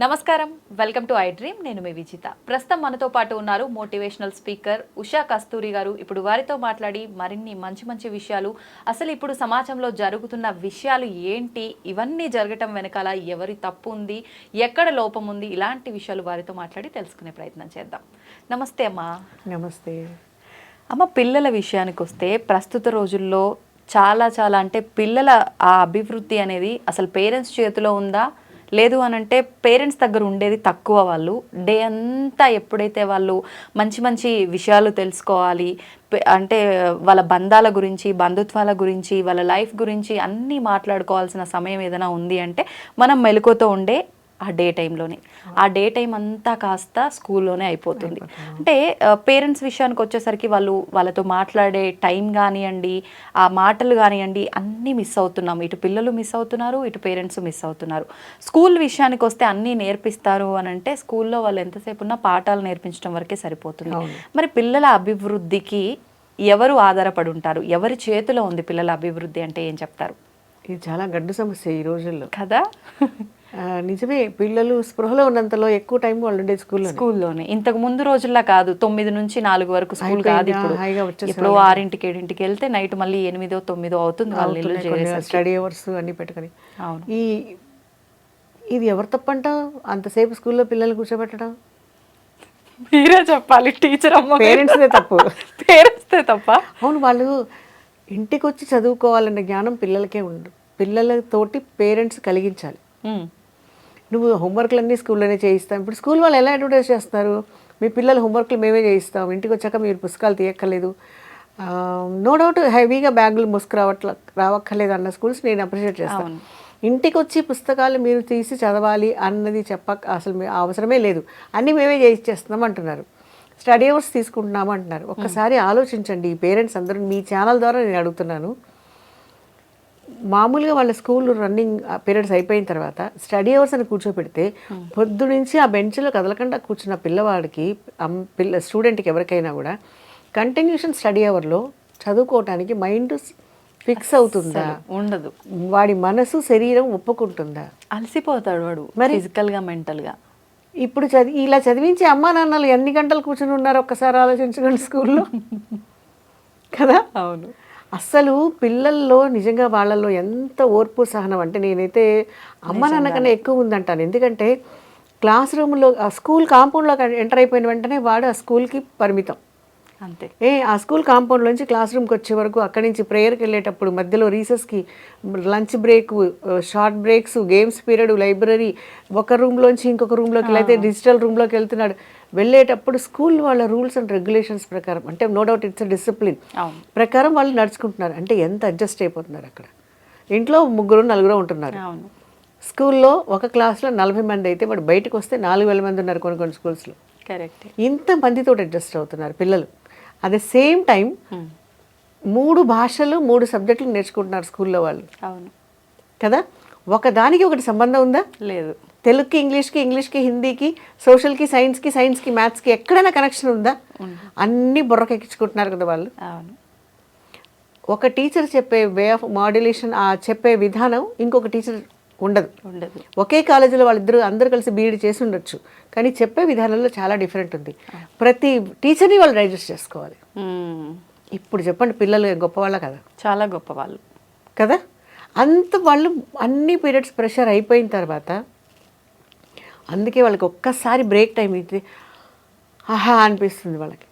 నమస్కారం. Welcome to iDream. నేను మీ విజిత. ప్రస్తుతం మనతో పాటు ఉన్నారు మోటివేషనల్ స్పీకర్ ఉషా కస్తూరి గారు. ఇప్పుడు వారితో మాట్లాడి మరిన్ని మంచి మంచి విషయాలు అసలు ఇప్పుడు సమాజంలో జరుగుతున్న విషయాలు ఏంటి ఇవన్నీ జరగటం వెనకాల ఎవరి తప్పు ఉంది ఎక్కడ లోపం ఉంది ఇలాంటి విషయాలు వారితో మాట్లాడి తెలుసుకునే ప్రయత్నం చేద్దాం. నమస్తే అమ్మా. నమస్తే. అమ్మ పిల్లల విషయానికి వస్తే ప్రస్తుత రోజుల్లో చాలా చాలా అంటే పిల్లల ఆ అభివృద్ధి అనేది అసలు పేరెంట్స్ చేతిలో ఉందా లేదు అని అంటే పేరెంట్స్ దగ్గర ఉండేది తక్కువ వాళ్ళు. డే అంతా ఎప్పుడైతే వాళ్ళు మంచి మంచి విషయాలు తెలుసుకోవాలి అంటే వాళ్ళ బంధాల గురించి బంధుత్వాల గురించి వాళ్ళ లైఫ్ గురించి అన్నీ మాట్లాడుకోవాల్సిన సమయం ఏదైనా ఉంది అంటే మనం మెలకుతో ఉండే ఆ డే టైంలోనే. ఆ డే టైం అంతా కాస్త స్కూల్లోనే అయిపోతుంది. అంటే పేరెంట్స్ విషయానికి వచ్చేసరికి వాళ్ళు వాళ్ళతో మాట్లాడే టైం కానివ్వండి ఆ మాటలు కానివ్వండి అన్నీ మిస్ అవుతున్నాం. ఇటు పిల్లలు మిస్ అవుతున్నారు ఇటు పేరెంట్స్ మిస్ అవుతున్నారు. స్కూల్ విషయానికి వస్తే అన్నీ నేర్పిస్తారు అని అంటే స్కూల్లో వాళ్ళు ఎంతసేపు ఉన్నా పాఠాలు నేర్పించడం వరకే సరిపోతుంది. మరి పిల్లల అభివృద్ధికి ఎవరు ఆధారపడి ఉంటారు? ఎవరి చేతిలో ఉంది పిల్లల అభివృద్ధి అంటే ఏం చెప్తారు? ఇది చాలా గడ్డు సమస్య ఈ రోజుల్లో. కదా? నిజమే పిల్లలు స్పృహలో ఉన్నంతలో ఎక్కువ టైం వాళ్ళు ఉండేది స్కూల్లో స్కూల్లోనే. ఇంతకు ముందు రోజుల్లో కాదు తొమ్మిది నుంచి నాలుగు వరకు స్కూల్ కాదు ఇప్పుడు. ఇప్పుడు ఆరింటికి ఏడింటికి వెళ్తే నైట్ మళ్ళీ ఎనిమిదో తొమ్మిదో అవుతుంది వాళ్ళు. స్టడీ అవర్స్ అన్ని పెట్టుకొని. అవును. ఈ ఇది ఎవరు తప్పంట? అంతసేపు స్కూల్లో పిల్లల్ని కూర్చోబెట్టడం? మీరే చెప్పాలి టీచర్ అమ్మ పేరెంట్స్దే తప్పు. పేరెంట్స్ తప్ప. అవును వాళ్ళు ఇంటికి వచ్చి చదువుకోవాలన్న జ్ఞానం పిల్లలకే ఉండదు పిల్లలతోటి పేరెంట్స్ కలిగించాలి. నువ్వు హోంవర్క్లు అన్నీ స్కూల్లోనే చేయిస్తాం ఇప్పుడు స్కూల్ వాళ్ళు ఎలా అడ్వర్టైజ్ చేస్తారు? మీ పిల్లల హోంవర్క్లు మేమే చేయిస్తాం. ఇంటికి వచ్చాక మీరు పుస్తకాలు తీయక్కర్లేదు. నో డౌట్ హెవీగా బ్యాగులు ముసుకు రావట్ల రావక్కర్లేదు అన్న స్కూల్స్ నేను అప్రిషియేట్ చేస్తాను. ఇంటికి వచ్చి పుస్తకాలు మీరు తీసి చదవాలి అన్నది చెప్పక అసలు మీ అవసరమే లేదు. అన్నీ మేమే చేయించేస్తున్నాం అంటున్నారు. స్టడీ అవర్స్ తీసుకుంటున్నాము అంటున్నారు. ఒక్కసారి ఆలోచించండి. ఈ పేరెంట్స్ అందరూ మీ ఛానల్ ద్వారా నేను అడుగుతున్నాను. మామూలుగా వాళ్ళ స్కూల్ రన్నింగ్ పీరియడ్స్ అయిపోయిన తర్వాత స్టడీ అవర్స్ అని కూర్చోపెడితే పొద్దు నుంచి ఆ బెంచ్లో కదలకుండా కూర్చున్న పిల్లవాడికి అమ్- పిల్ల స్టూడెంట్కి ఎవరికైనా కూడా కంటిన్యూషన్ స్టడీ అవర్లో చదువుకోవటానికి మైండ్ ఫిక్స్ అవుతుందా? ఉండదు. వాడి మనసు శరీరం ఒప్పుకుంటుందా? అలసిపోతాడు వాడు మరి? ఫిజికల్గా మెంటల్గా ఇప్పుడు చదివి ఇలా చదివించే అమ్మా నాన్నలు ఎన్ని గంటలు కూర్చుని ఉన్నారు ఒక్కసారి ఆలోచించకండి స్కూల్లో. కదా? అవును. అస్సలు పిల్లల్లో నిజంగా వాళ్ళల్లో ఎంత ఓర్పు సహనం అంటే నేనైతే అమ్మ నాన్న కన్నా ఎక్కువ ఉందంటాను. ఎందుకంటే క్లాస్ రూమ్లో ఆ స్కూల్ కాంపౌండ్లో ఎంటర్ అయిపోయిన వెంటనే వాడు ఆ స్కూల్కి పరిమితం. అంతే. ఏ ఆ స్కూల్ కాంపౌండ్లోంచి క్లాస్ రూమ్కి వచ్చే వరకు అక్కడి నుంచి ప్రేయర్కి వెళ్ళేటప్పుడు మధ్యలో రీసెస్కి lunch break short breaks games period library ఒక రూమ్లోంచి ఇంకొక రూమ్లోకి లేకపోతే డిజిటల్ రూమ్లోకి వెళ్తున్నాడు. వెళ్ళేటప్పుడు స్కూల్ వాళ్ళ రూల్స్ అండ్ రెగ్యులేషన్స్ ప్రకారం అంటే నో డౌట్ ఇట్స్ డిసిప్లిన్ ప్రకారం వాళ్ళు నడుచుకుంటున్నారు. అంటే ఎంత అడ్జస్ట్ అయిపోతున్నారు అక్కడ? ఇంట్లో ముగ్గురు నలుగురు ఉంటున్నారు. స్కూల్లో ఒక క్లాస్లో నలభై మంది అయితే వాడు బయటకు వస్తే నాలుగు వేల మంది ఉన్నారు కొన్ని కొన్ని స్కూల్స్లో. కరెక్ట్. ఇంత మందితో అడ్జస్ట్ అవుతున్నారు పిల్లలు. అట్ ద సేమ్ టైం మూడు భాషలు మూడు సబ్జెక్టులు నేర్చుకుంటున్నారు స్కూల్లో వాళ్ళు. అవును. కదా? ఒకదానికి ఒకటి సంబంధం ఉందా? లేదు. తెలుగుకి ఇంగ్లీష్కి ఇంగ్లీష్కి హిందీకి సోషల్కి సైన్స్కి సైన్స్కి మ్యాథ్స్కి ఎక్కడైనా కనెక్షన్ ఉందా? అన్ని బుర్రకెక్కించుకుంటున్నారు కదా వాళ్ళు. ఒక టీచర్ చెప్పే వే ఆఫ్ మాడ్యులేషన్ ఆ చెప్పే విధానం ఇంకొక టీచర్ ఉండదు. ఉండదు. ఒకే కాలేజీలో వాళ్ళిద్దరు అందరూ కలిసి బీఈడి చేసి ఉండొచ్చు. కానీ చెప్పే విధానంలో చాలా డిఫరెంట్ ఉంది. ప్రతి టీచర్ని వాళ్ళు డైజెస్ట్ చేసుకోవాలి. ఇప్పుడు చెప్పండి పిల్లలు గొప్పవాళ్ళ కదా. చాలా గొప్ప వాళ్ళు కదా? అంత వాళ్ళు అన్ని పీరియడ్స్ ప్రెషర్ అయిపోయిన తర్వాత అందుకే వాళ్ళకి ఒక్కసారి బ్రేక్ టైం ఇస్తే ఆహా అనిపిస్తుంది వాళ్ళకి.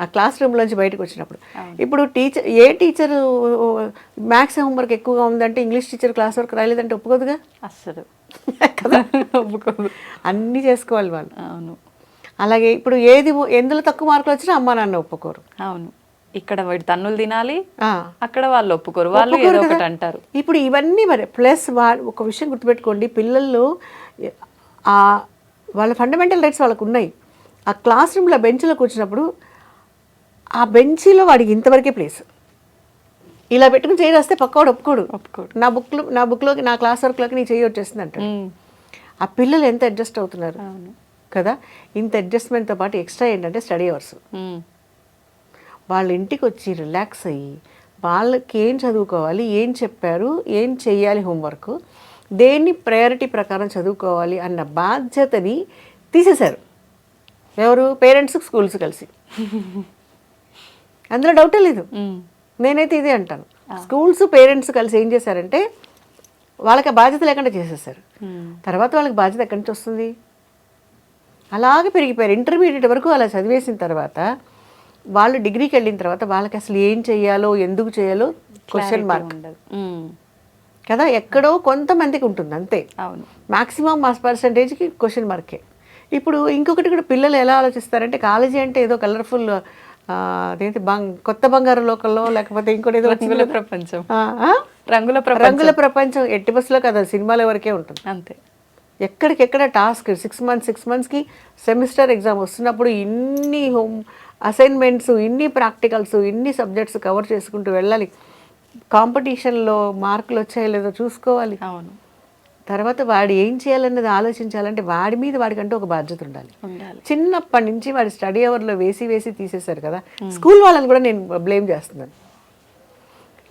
ఆ క్లాస్ రూమ్లోంచి బయటకు వచ్చినప్పుడు. ఇప్పుడు టీచర్ ఏ టీచర్ మ్యాథ్స్ హోంవర్క్ ఎక్కువగా ఉందంటే ఇంగ్లీష్ టీచర్ క్లాస్ వర్క్ రాలేదంటే ఒప్పుకోదుగా? అస్సలు. కదా? ఒప్పుకోదు. అన్నీ చేసుకోవాలి వాళ్ళు. అవును. అలాగే ఇప్పుడు ఏది ఎందులో తక్కువ మార్కులు వచ్చినా అమ్మా నాన్న ఒప్పుకోరు. అవును. ఇక్కడ వీడు తన్నులు తినాలి. అక్కడ వాళ్ళు ఒప్పుకోరు. వాళ్ళు. ఒకటి అంటారు. ఇప్పుడు ఇవన్నీ మరి ప్లస్ వా ఒక విషయం గుర్తుపెట్టుకోండి. పిల్లల్లో ఆ వాళ్ళ ఫండమెంటల్ రైట్స్ వాళ్ళకు ఉన్నాయి. ఆ క్లాస్ రూమ్లో బెంచ్లో కూర్చున్నప్పుడు ఆ బెంచీలో వాడికి ఇంతవరకే ప్లేస్ ఇలా పెట్టుకుని చేయి రాస్తే పక్కవాడు ఒప్పుకోడు. ఒప్పుకోడు. నా బుక్లో నా బుక్లోకి నా క్లాస్ వర్క్లోకి నీ చేయి వచ్చేస్తుంది అంటాడు ఉమ్, ఆ పిల్లలు ఎంత అడ్జస్ట్ అవుతున్నారు? అవును. కదా? ఇంత అడ్జస్ట్మెంట్తో పాటు ఎక్స్ట్రా ఏంటంటే స్టడీ అవర్స్. వాళ్ళ ఇంటికి వచ్చి రిలాక్స్ అయ్యి వాళ్ళకి ఏం చదువుకోవాలి ఏం చెప్పారు ఏం చెయ్యాలి హోంవర్క్ దేన్ని ప్రయారిటీ ప్రకారం చదువుకోవాలి అన్న బాధ్యతని తీసేశారు. ఎవరు? పేరెంట్స్ స్కూల్స్ కలిసి. అందులో డౌటే లేదు. నేనైతే ఇదే అంటాను. స్కూల్స్ పేరెంట్స్ కలిసి ఏం చేశారంటే వాళ్ళకి బాధ్యత లేకుండా చేసేసారు. తర్వాత వాళ్ళకి బాధ్యత ఎక్కడి నుంచి వస్తుంది? అలాగే పెరిగిపోయారు. ఇంటర్మీడియట్ వరకు అలా చదివేసిన తర్వాత వాళ్ళు డిగ్రీకి వెళ్ళిన తర్వాత వాళ్ళకి అసలు ఏం చేయాలో ఎందుకు చేయాలో క్వశ్చన్ మార్క్. కదా ఎక్కడో కొంతమందికి ఉంటుంది అంతే. అవును. మాక్సిమం మాస్ పర్సంటేజ్కి క్వశ్చన్ మార్కే ఇప్పుడు ఇంకొకటి కూడా పిల్లలు ఎలా ఆలోచిస్తారంటే కాలేజీ అంటే ఏదో కలర్ఫుల్ అదేంటి బంగ్ కొత్త బంగారు లోకల్లో లేకపోతే ఇంకోటి ఏదో రంగుల. ప్రపంచం? రంగుల రంగుల ప్రపంచం. ఎట్టి బస్సులో కదా సినిమాల వరకే ఉంటుంది. అంతే. ఎక్కడికెక్కడ టాస్క్ సిక్స్ మంత్స్ సిక్స్ మంత్స్కి సెమిస్టర్ ఎగ్జామ్ వస్తున్నప్పుడు ఇన్ని హోమ్ అసైన్మెంట్స్ ఇన్ని ప్రాక్టికల్స్ ఇన్ని సబ్జెక్ట్స్ కవర్ చేసుకుంటూ వెళ్ళాలి. కాంపిటీషన్లో మార్కులు వచ్చాయో లేదో చూసుకోవాలి. అవును. తర్వాత వాడు ఏం చేయాలన్నది ఆలోచించాలంటే వాడి మీద వాడికంటూ ఒక బాధ్యత ఉండాలి. చిన్నప్పటి నుంచి వాడి స్టడీ అవర్లో వేసి వేసి తీసేశారు కదా. స్కూల్ వాళ్ళని కూడా నేను బ్లేమ్ చేస్తున్నాను.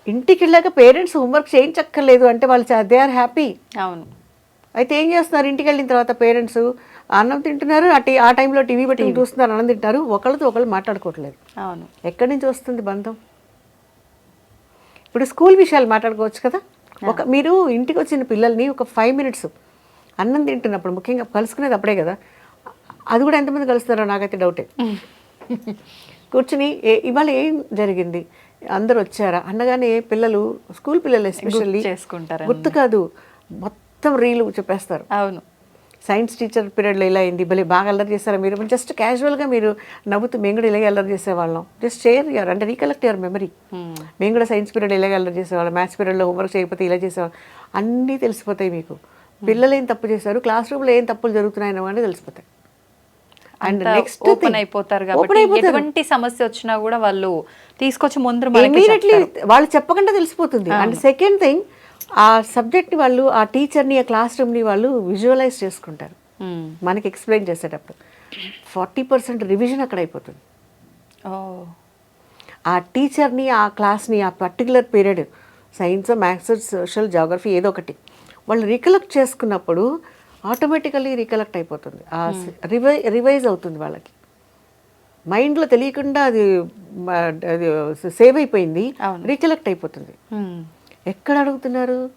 ఇంటికి వెళ్ళాక పేరెంట్స్ హోంవర్క్ చేయించక్కర్లేదు అంటే వాళ్ళు దే ఆర్ హ్యాపీ. అవును. అయితే ఏం చేస్తున్నారు? ఇంటికి వెళ్ళిన తర్వాత పేరెంట్స్ అన్నం తింటున్నారు ఆ టీ ఆ టైంలో టీవీ పెట్టుకుని చూస్తున్నారు అన్నం తింటారు. ఒకళ్ళతో ఒకళ్ళు మాట్లాడుకోవట్లేదు. అవును. ఎక్కడి నుంచి వస్తుంది బంధం? ఇప్పుడు స్కూల్ విషయాలు మాట్లాడుకోవచ్చు కదా? ఒక మీరు ఇంటికి వచ్చిన పిల్లల్ని ఒక ఫైవ్ మినిట్స్ అన్నం తింటున్నప్పుడు ముఖ్యంగా కలుసుకునేది అప్పుడే కదా? అది కూడా ఎంతమంది కలుస్తారో నాకైతే డౌటే కూర్చుని ఏ ఇవాళ ఏం జరిగింది? అందరు వచ్చారా? అనగానే పిల్లలు స్కూల్ పిల్లలు ఎస్పెషల్లీ గుర్తు కాదు మొత్తం రీలు చెప్పేస్తారు. అవును. సైన్స్ టీచర్ పీరియడ్లో ఇలా అయింది భలే బాగా అల్లరి చేస్తారా మీరు జస్ట్ క్యాజువల్గా మీరు నవ్వుతూ మేము కూడా ఇలాగే అల్లరి చేసేవాళ్ళం. జస్ట్ షేర్ యువర్ అంటే రీకలెక్ట్ యువర్ మెమరీ. మేము కూడా సైన్స్ పీరియడ్ ఇలాగే అల్లరి చేసేవాళ్ళం. మ్యాథ్స్ పీరియడ్లో హోంవర్క్ చేయకపోతే ఇలా చేసేవాళ్ళం. అన్నీ తెలిసిపోతాయి మీకు. పిల్లలు ఏం తప్పు చేశారు క్లాస్ రూమ్లో ఏం తప్పులు జరుగుతున్నాయని అని తెలిసిపోతాయి. అండ్ నెక్స్ట్ ఓపెన్ అయిపోతారు కాబట్టి ఎటువంటి సమస్య వచ్చినా కూడా వాళ్ళు తీసుకొచ్చి ముందు ఇమీడియట్లీ వాళ్ళు చెప్పకుండా తెలిసిపోతుంది. అండ్ సెకండ్ థింగ్ ఆ సబ్జెక్ట్ని వాళ్ళు ఆ టీచర్ని ఆ క్లాస్ రూమ్ని వాళ్ళు విజువలైజ్ చేసుకుంటారు. ఉమ్. మనకి ఎక్స్ప్లెయిన్ చేసేటప్పుడు. ఫార్టీ పర్సెంట్ రివిజన్ అక్కడ అయిపోతుంది. ఆ టీచర్ని ఆ క్లాస్ని ఆ particular period science maths social geography ఏదో ఒకటి వాళ్ళు రికలెక్ట్ చేసుకున్నప్పుడు ఆటోమేటికల్లీ రికలెక్ట్ అయిపోతుంది. ఆ రివై రివైజ్ అవుతుంది వాళ్ళకి. మైండ్లో తెలియకుండా అది అది సేవ్ అయిపోయింది. రికలెక్ట్ అయిపోతుంది. ఉమ్. ఎక్కడ అడుగుతున్నారు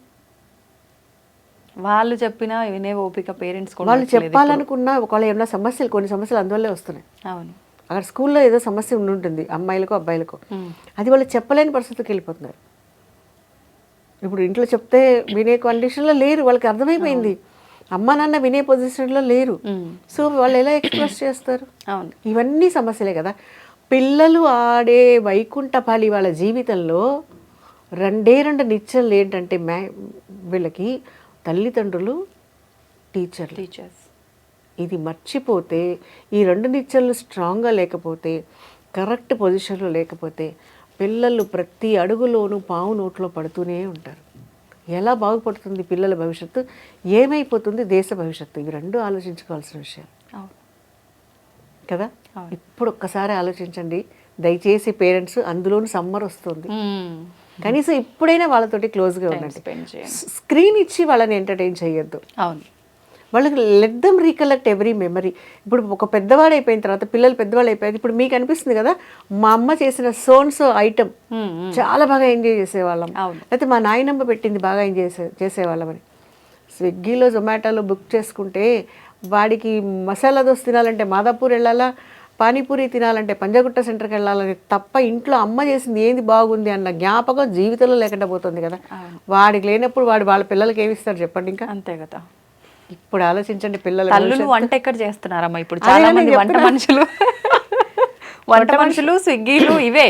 వాళ్ళు చెప్పినా వినే ఓపిక పేరెంట్స్ వాళ్ళు చెప్పాలనుకున్న ఒకవేళ ఏమైనా సమస్యలు కొన్ని సమస్యలు అందువల్లే వస్తున్నాయి. అవును. అక్కడ స్కూల్లో ఏదో సమస్య ఉండి ఉంటుంది అమ్మాయిలకో అబ్బాయిలకో. అది వాళ్ళు చెప్పలేని పరిస్థితికి వెళ్ళిపోతున్నారు. ఇప్పుడు ఇంట్లో చెప్తే వినే కండిషన్లో లేరు వాళ్ళకి అర్థమైపోయింది. అమ్మ నాన్న వినే పొజిషన్లో లేరు. సో వాళ్ళు ఎలా ఎక్స్ప్రెస్ చేస్తారు? అవును. ఇవన్నీ సమస్యలే కదా. పిల్లలు ఆడే వైకుంఠపాలి వాళ్ళ జీవితంలో రెండే రెండు నిత్యాలు ఏంటంటే మ్యా వీళ్ళకి తల్లిదండ్రులు టీచర్లు. టీచర్స్. ఇది మర్చిపోతే ఈ రెండు నిత్యాలు స్ట్రాంగ్గా లేకపోతే కరెక్ట్ పొజిషన్లో లేకపోతే పిల్లలు ప్రతి అడుగులోనూ పావు నోట్లో పడుతూనే ఉంటారు. ఎలా బాగుపడుతుంది పిల్లల భవిష్యత్తు? ఏమైపోతుంది దేశ భవిష్యత్తు? ఇవి రెండు ఆలోచించుకోవాల్సిన విషయం కదా. ఇప్పుడు ఒక్కసారి ఆలోచించండి. దయచేసి పేరెంట్స్ అందులోనూ సమ్మర్ వస్తుంది. కనీసం ఇప్పుడైనా వాళ్ళతోటి క్లోజ్గా ఉండండి. స్క్రీన్ ఇచ్చి వాళ్ళని ఎంటర్టైన్ చేయొద్దు. అవును. వాళ్ళకి let them recollect every memory ఇప్పుడు ఒక పెద్దవాడు అయిపోయిన తర్వాత పిల్లలు పెద్దవాళ్ళు అయిపోయారు ఇప్పుడు మీకు అనిపిస్తుంది కదా మా అమ్మ చేసిన సోన్స్ ఐటమ్. చాలా బాగా ఎంజాయ్ చేసేవాళ్ళం. లేకపోతే మా నాయనమ్మ పెట్టింది బాగా ఎంజాయ్ చేసే చేసేవాళ్ళమని. స్విగ్గీలో జొమాటోలో బుక్ చేసుకుంటే వాడికి మసాలా దోశ తినాలంటే మాదాపూర్ వెళ్ళాలా? పానీపూరి తినాలంటే పంజగుట్ట సెంటర్కి వెళ్ళాలని తప్ప ఇంట్లో అమ్మ చేసింది ఏంది బాగుంది అన్న జ్ఞాపకం జీవితంలో లేకుండా పోతుంది కదా. వాడికి లేనప్పుడు వాడు వాళ్ళ పిల్లలకి ఏమి ఇస్తారు చెప్పండి ఇంకా? అంతే కదా. ఇప్పుడు ఆలోచించండి పిల్లల తల్లులు వంట ఎక్కడ చేస్తున్నారమ్మా ఇప్పుడు చాలా మంది వంట. మనుషులు. వంట మనుషులు స్విగ్గీలు ఇవే.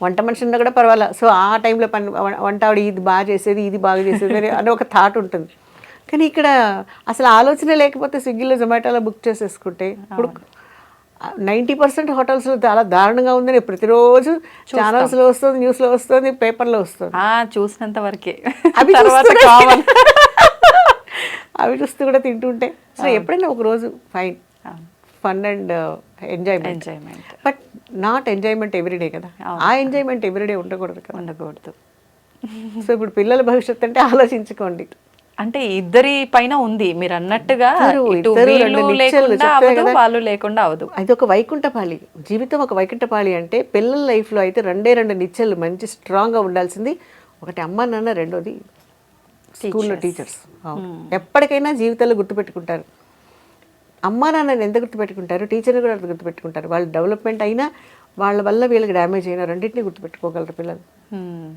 వంట మనిషి ఉన్నా కూడా పర్వాలేదు సో ఆ టైంలో పని వంట ఆవిడ ఇది బాగా చేసేది ఇది బాగా చేసేది అని అని ఒక థాట్ ఉంటుంది. కానీ ఇక్కడ అసలు ఆలోచన లేకపోతే స్విగ్గీలో జొమాటోలో బుక్ చేసేసుకుంటే ఇప్పుడు నైంటీ పర్సెంట్ హోటల్స్లో చాలా దారుణంగా ఉందని ప్రతిరోజు ఛానల్స్లో వస్తుంది న్యూస్లో వస్తుంది పేపర్లో వస్తుంది. చూసినంత వరకే. అవి తర్వాత కావాలి. అవి చూస్తూ కూడా తింటుంటే. సో ఎప్పుడైనా ఒక రోజు fine. Fun and enjoyment. Enjoyment. But not enjoyment everyday కదా. ఆ ఎంజాయ్మెంట్ ఎవ్రీడే ఉండకూడదు కదా. ఉండకూడదు. సో ఇప్పుడు పిల్లల భవిష్యత్తు అంటే ఆలోచించుకోండి. అంటే ఇద్దరి పైన ఉంది. మీరు అన్నట్టుగా వీళ్ళు లేకుండా అవదు అది ఒక వైకుంఠపాళి. జీవితం ఒక వైకుంఠపాళి అంటే పిల్లల లైఫ్లో అయితే రెండే రెండు నిచ్చెలు మంచి స్ట్రాంగ్గా ఉండాల్సింది. ఒకటి అమ్మ నాన్న రెండోది స్కూల్లో టీచర్స్. ఎప్పటికైనా జీవితాల్లో గుర్తుపెట్టుకుంటారు. అమ్మా నాన్నని ఎంత గుర్తుపెట్టుకుంటారు? టీచర్ని కూడా అంత గుర్తుపెట్టుకుంటారు? వాళ్ళ డెవలప్మెంట్ అయినా వాళ్ళ వల్ల వీళ్ళకి డ్యామేజ్ అయినా రెండింటిని గుర్తుపెట్టుకోగలరు పిల్లలు. హ్మ్.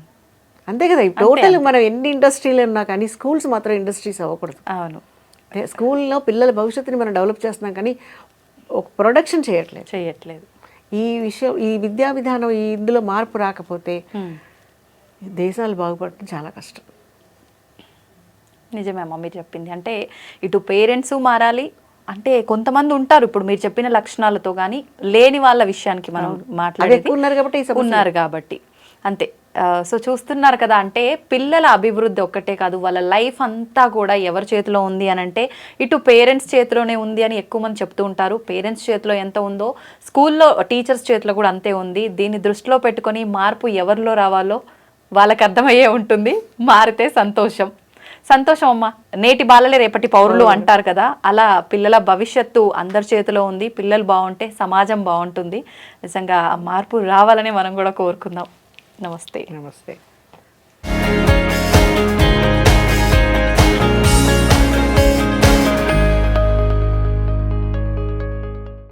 అంతే కదా టోటల్ మనం ఎన్ని ఇండస్ట్రీలు ఉన్నా కానీ స్కూల్స్ మాత్రం ఇండస్ట్రీస్ అవ్వకూడదు. అవును. స్కూల్లో పిల్లల భవిష్యత్తుని మనం డెవలప్ చేస్తున్నాం కానీ ఒక ప్రొడక్షన్ చేయట్లేదు. చేయట్లేదు. ఈ విషయం ఈ విద్యా విధానం ఈ ఇందులో మార్పు రాకపోతే. దేశాలు బాగుపడటం చాలా కష్టం. నిజమే అమ్మ మీరు చెప్పింది. అంటే ఇటు పేరెంట్స్ మారాలి అంటే కొంతమంది ఉంటారు. ఇప్పుడు మీరు చెప్పిన లక్షణాలతో కానీ లేని వాళ్ళ విషయానికి మనం ఎక్కువ ఉన్నారు కాబట్టి ఉన్నారు కాబట్టి. అంతే. సో చూస్తున్నారు కదా అంటే పిల్లల అభివృద్ధి ఒక్కటే కాదు వాళ్ళ లైఫ్ అంతా కూడా ఎవరి చేతిలో ఉంది అని అంటే ఇటు పేరెంట్స్ చేతిలోనే ఉంది అని ఎక్కువ మంది చెప్తూ ఉంటారు. పేరెంట్స్ చేతిలో ఎంత ఉందో స్కూల్లో టీచర్స్ చేతిలో కూడా అంతే ఉంది. దీన్ని దృష్టిలో పెట్టుకొని మార్పు ఎవరిలో రావాలో వాళ్ళకి అర్థమయ్యే ఉంటుంది. మారితే సంతోషం. సంతోషం అమ్మా నేటి బాలలే రేపటి పౌరులు అంటారు కదా అలా పిల్లల భవిష్యత్తు అందరి చేతిలో ఉంది. పిల్లలు బాగుంటే సమాజం బాగుంటుంది. నిజంగా మార్పు రావాలని మనం కూడా కోరుకుందాం. నమస్తే నమస్తే